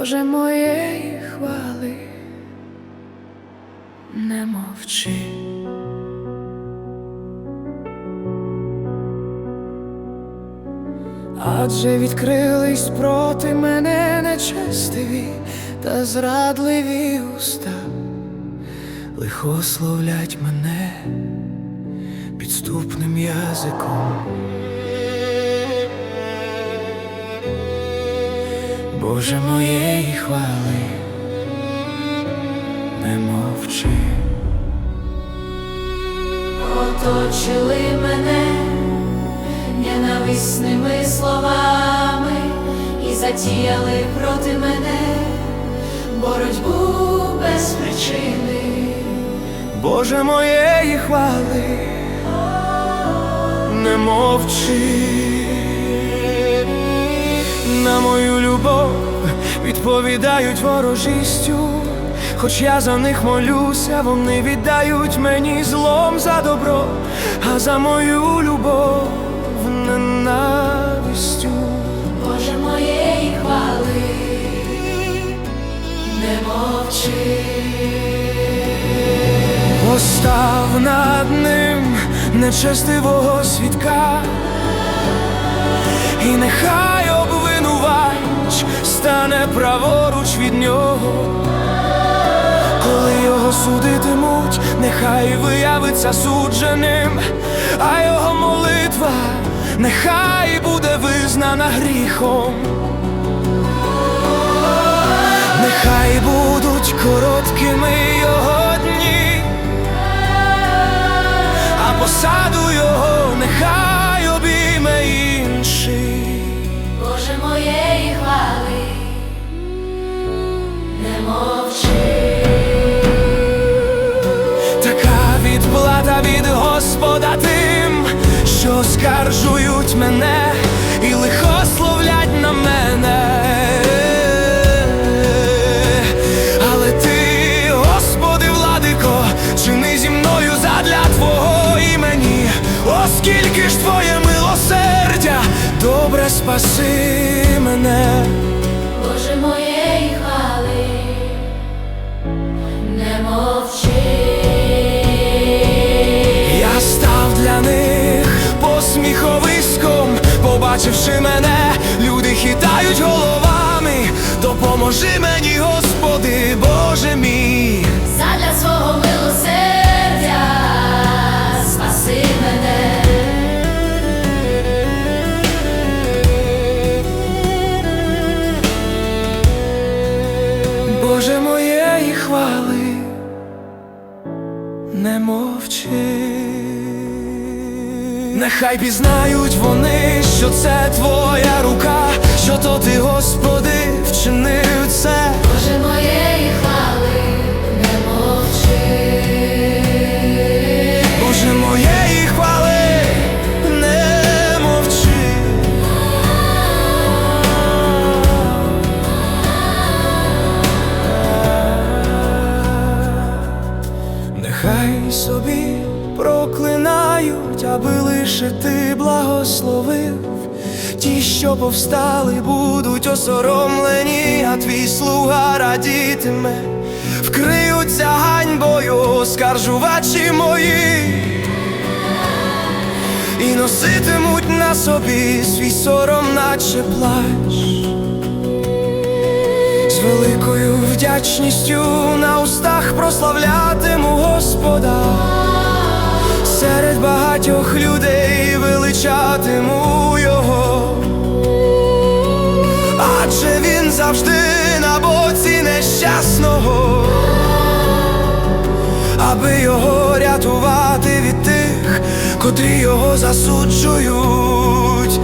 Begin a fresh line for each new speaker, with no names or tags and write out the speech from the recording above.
Боже моєї хвали, не мовчи. Адже відкрились проти мене нечестиві та зрадливі уста, лихословлять мене підступним язиком. Боже моєї хвали, не мовчи.
Оточили мене ненависними словами і затіяли проти мене боротьбу без причини.
Боже моєї хвали, не мовчи. На мою любов відповідають ворожістю, хоч я за них молюся, вони віддають мені злом за добро, а за мою любов ненавистю.
Боже моєї хвали, не мовчи.
Постав над ним нечестивого свідка, і нехай праворуч від нього. Коли його судитимуть, нехай виявиться судженим, а його молитва нехай буде визнана гріхом. Нехай будуть короткими його дні, а посаду його нехай від Господа тим, що скаржують мене і лихословлять на мене. Але ти, Господи, владико, чини зі мною задля Твого імені, оскільки ж Твоє милосердя, добре спаси мене. Побачивши мене, люди хитають головами. Допоможи мені, Господи, Боже мій.
Задля свого милосердя спаси мене.
Боже моєї хвали, не мовчи. Нехай пізнають вони, що це твоя рука, що то ти, Господи, вчинив це. Проклинають, аби лише ти благословив. Ті, що повстали, будуть осоромлені, а твій слуга радітиме, вкриються ганьбою, оскаржувачі мої і носитимуть на собі свій сором, наче плач. З великою вдячністю на устах прославлятиму Господа, серед багатьох людей величатиму Його, адже він завжди на боці нещасного, аби його рятувати від тих, котрі його засуджують.